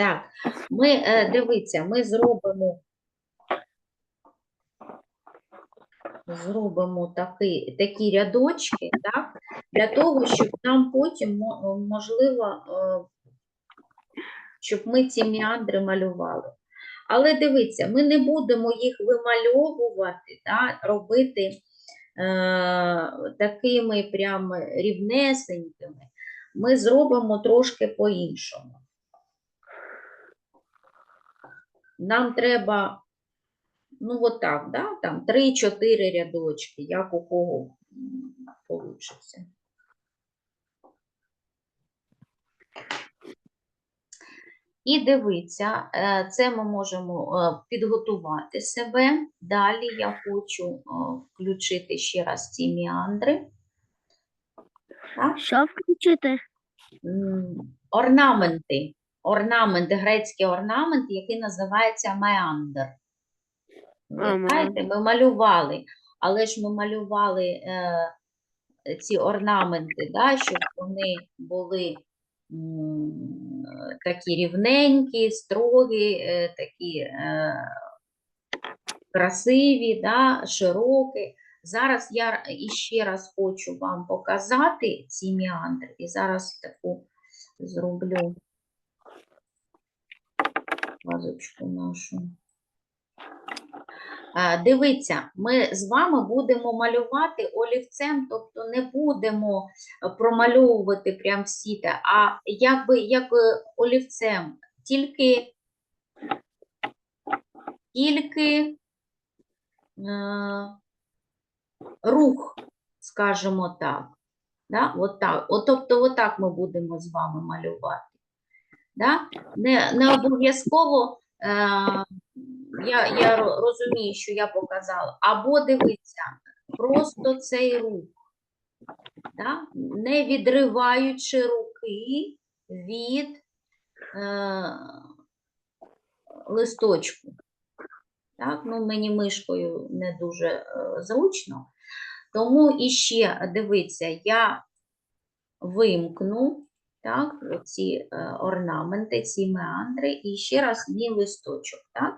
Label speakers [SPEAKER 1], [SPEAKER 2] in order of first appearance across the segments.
[SPEAKER 1] Так, ми е, дивіться, ми зробимо. Зробимо такі, такі рядочки, так, для того, щоб нам потім, можливо, е, щоб ми ці міандри малювали. Але дивіться, ми не будемо їх вимальовувати, да, робити е, такими прямо рівнесенькими. Ми зробимо трошки по-іншому. Нам треба, ну, отак, да, там 3-4 рядочки, як у кого вийде. І дивіться, е, це ми можемо е, підготувати себе. Далі я хочу е, включити ще раз ці міандри. Так?
[SPEAKER 2] Що включити?
[SPEAKER 1] Орнаменти. Орнамент, грецький орнамент, який називається меандр. Пам'ятаєте, ми малювали, але ж ми малювали е, ці орнаменти, да, щоб вони були м, такі рівненькі, строгі, е, такі е, красиві, да, широкі. Зараз я іще раз хочу вам показати ці міандри, і зараз таку зроблю вазочку нашу. А, Дивіться, ми з вами будемо малювати олівцем, тобто не будемо е, промальовувати прям всі те, а якби як е, олівцем, тільки, тільки е, рух, скажімо так. Да? От так. От, тобто, отак ми будемо з вами малювати. Да? Не, не обов'язково. Е, я, я розумію, що я показала. Або дивіться, просто цей рух, да? не відриваючи руки від е, листочку. Так? Ну, мені мишкою не дуже е, зручно. Тому іще дивіться, я вимкну так, ці е, орнаменти, ці меандри, і ще раз мій листочок. Так?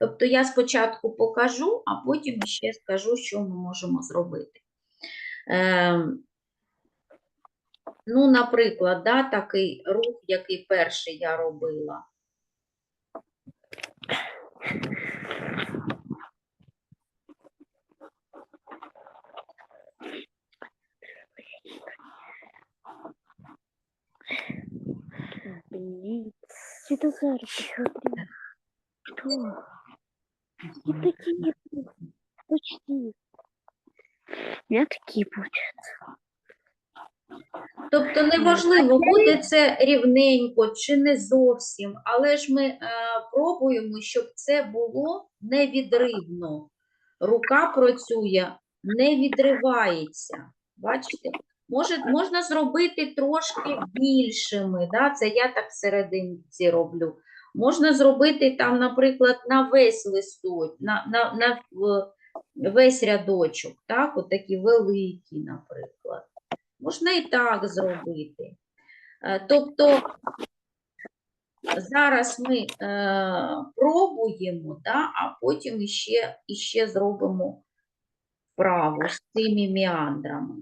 [SPEAKER 1] Тобто я спочатку покажу, а потім ще скажу, що ми можемо зробити. Ем, ну, наприклад, да, такий рух, який перший я робила.
[SPEAKER 2] Светозар, посмотри. Что? И такие почти. У меня такие получаются.
[SPEAKER 1] Тобто неважливо, буде це рівненько чи не зовсім, але ж ми е, пробуємо, щоб це було невідривно. Рука працює, не відривається. Бачите? Може, можна зробити трошки більшими, да? це я так серединці роблю. Можна зробити там, наприклад, на весь листок, на, на, на весь рядочок, так? От такі великі, наприклад. Можна і так зробити. Е, Тобто зараз ми е, пробуємо, да, а потім іще, іще зробимо вправу з цими міандрами.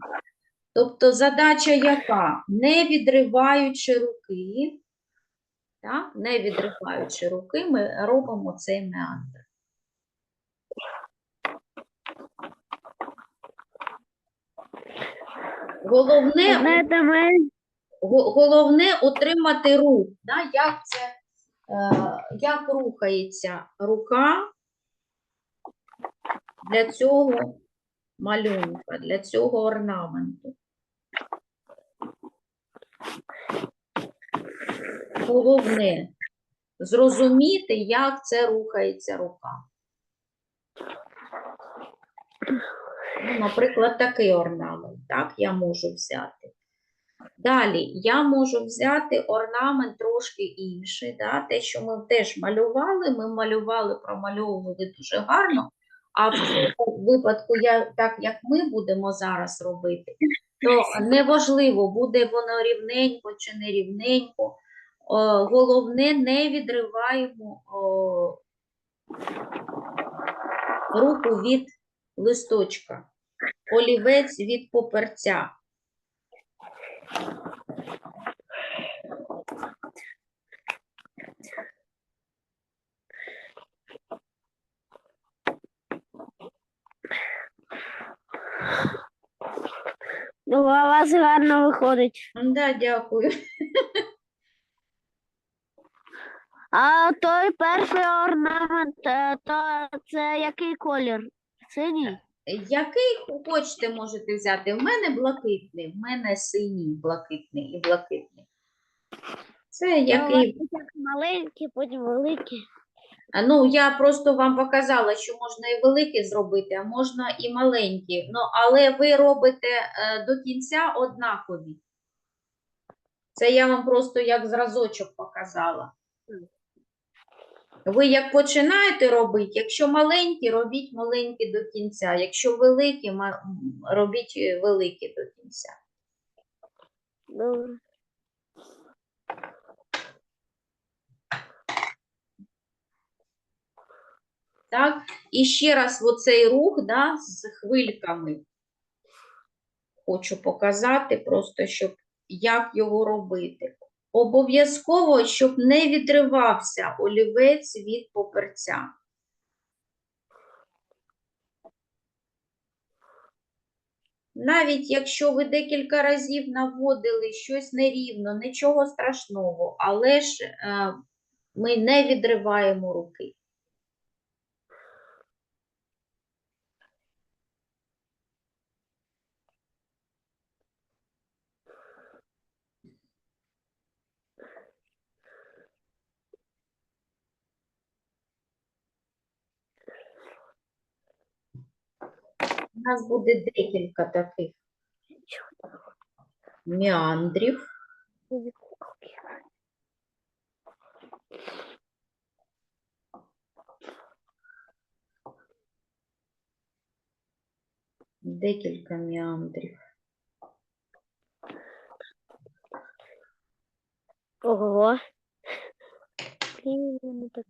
[SPEAKER 1] Тобто задача яка? Не відриваючи руки, так, не відриваючи руки, ми робимо цей меандр. Головне. Головне утримати рух. Да? Як, це, е, як рухається рука для цього малюнка, для цього орнаменту. Головне зрозуміти, як це рухається рука. Ну, наприклад, такий орнамент, так, я можу взяти. Далі я можу взяти орнамент трошки інший, да? те, що ми теж малювали, ми малювали, промальовували дуже гарно, а в випадку, я, так як ми будемо зараз робити, то неважливо, буде воно рівненько чи не рівненько, головне не відриваємо руку від листочка, олівець від поперця.
[SPEAKER 2] Ну, у вас гарно виходить.
[SPEAKER 1] Да, дякую.
[SPEAKER 2] А той перший орнамент, е, то це який колір? Синій?
[SPEAKER 1] Який хочете, можете взяти. В мене блакитний, в мене синій, блакитний і блакитний. Це
[SPEAKER 2] Ну, у
[SPEAKER 1] який.
[SPEAKER 2] маленький, потім великий.
[SPEAKER 1] Ну, я просто вам показала, що можна і великі зробити, а можна і маленькі. Ну, але ви робите е, до кінця однакові. Це я вам просто як зразочок показала. Ви як починаєте робити, якщо маленькі, робіть маленькі до кінця. Якщо великі, робіть е, великі до кінця.
[SPEAKER 2] Добре.
[SPEAKER 1] Так? І ще раз оцей рух да, з хвильками хочу показати, просто щоб як його робити. Обов'язково, щоб не відривався олівець від поперця. Навіть якщо ви декілька разів наводили щось нерівно, нічого страшного, але ж е, ми не відриваємо руки. У нас буде декілька таких меандрів. Декілька меандрів.
[SPEAKER 2] Ого. Блін, я не так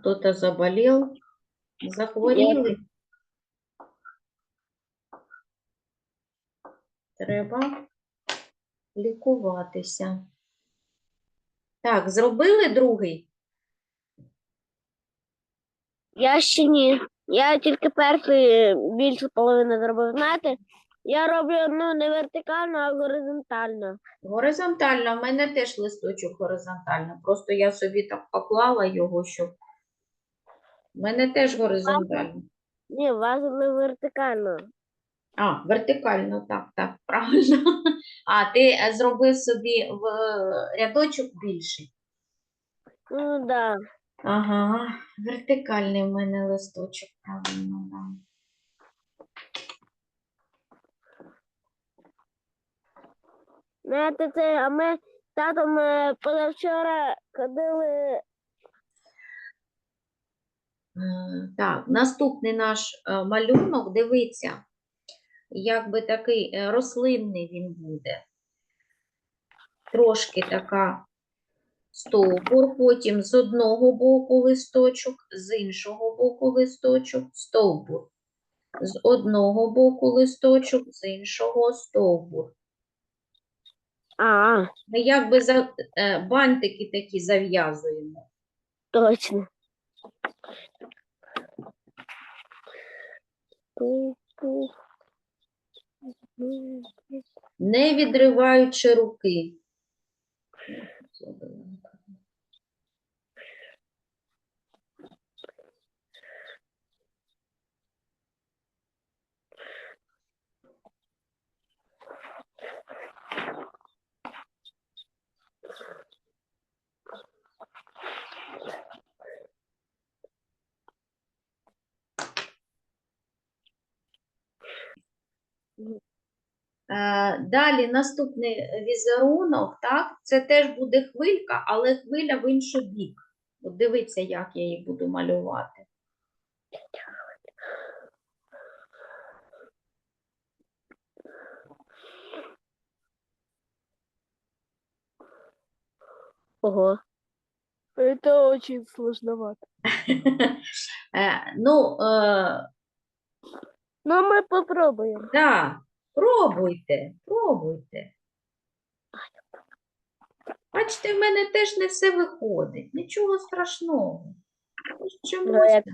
[SPEAKER 1] Кто-то заболел. Захворіли. Треба лікуватися. Так, зробили другий?
[SPEAKER 2] Я ще ні. Я тільки перший більше половини зробив. Знаєте, я роблю ну не вертикально, а горизонтально.
[SPEAKER 1] Горизонтально. В мене теж листочок горизонтально. Просто я собі так поклала його, щоб. В мене теж горизонтально.
[SPEAKER 2] Ні, у вас не вертикально.
[SPEAKER 1] А, вертикально, так, так, правильно. А, ти е, зробив собі в е, рядочок більший.
[SPEAKER 2] Ну да.
[SPEAKER 1] Ага, вертикальний в мене листочок, правильно, да.
[SPEAKER 2] Це, а ми з татом е, позавчора ходили.
[SPEAKER 1] Е, Так, наступний наш е, малюнок, дивіться, якби такий е, рослинний він буде. Трошки така стовбур, потім з одного боку листочок, з іншого боку листочок, стовбур. З одного боку листочок, з іншого стовбур.
[SPEAKER 2] А,
[SPEAKER 1] Ми якби за, е, бантики такі зав'язуємо.
[SPEAKER 2] точно. Пу-пу.
[SPEAKER 1] не відриваючи руки. Е, Далі наступний візерунок, так, це теж буде хвилька, але хвиля в інший бік. От дивіться, як я її буду малювати.
[SPEAKER 2] Ого.
[SPEAKER 3] Это очень сложновато.
[SPEAKER 1] Е, Ну, е,
[SPEAKER 2] Ну, ми попробуємо.
[SPEAKER 1] да, пробуйте, пробуйте. Бачите, в мене теж не все виходить. Нічого страшного. Чомусь
[SPEAKER 2] Ну, як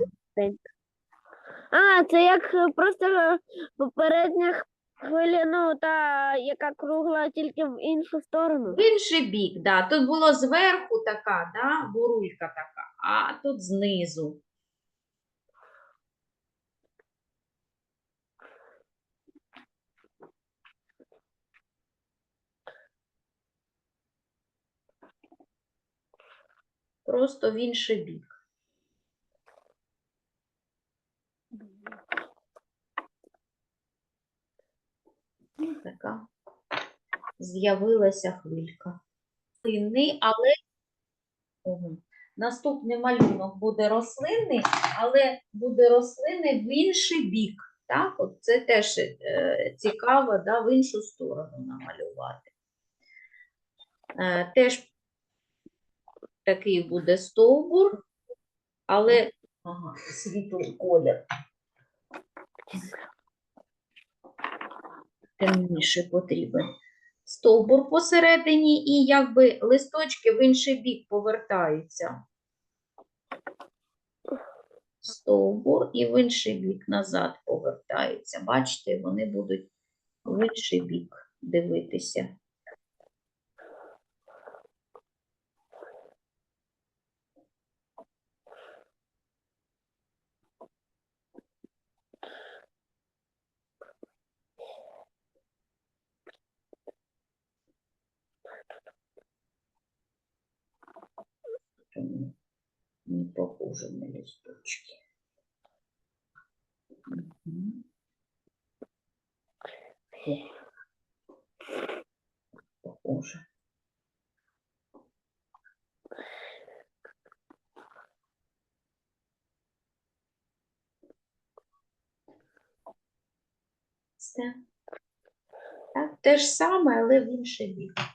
[SPEAKER 2] А, це як е, просто е, попередня хвиля, ну, та, яка кругла тільки в іншу сторону.
[SPEAKER 1] В інший бік, да. Тут було зверху така, да, бурулька така, а тут знизу. Просто в інший бік. Ну, така з'явилася хвилька. Рослинний, але наступний малюнок буде рослинний, але буде рослинний в інший бік. Так, от це теж е, цікаво, да, в іншу сторону намалювати. Е, теж такий буде стовбур, але ага, світлий колір. Темніше потрібен стовбур посередині і якби листочки в інший бік повертаються. Стовбур і в інший бік назад повертаються. Бачите, вони будуть в інший бік дивитися. Тому не похоже на листочки. Похоже. Так, те ж саме, але в інший бік.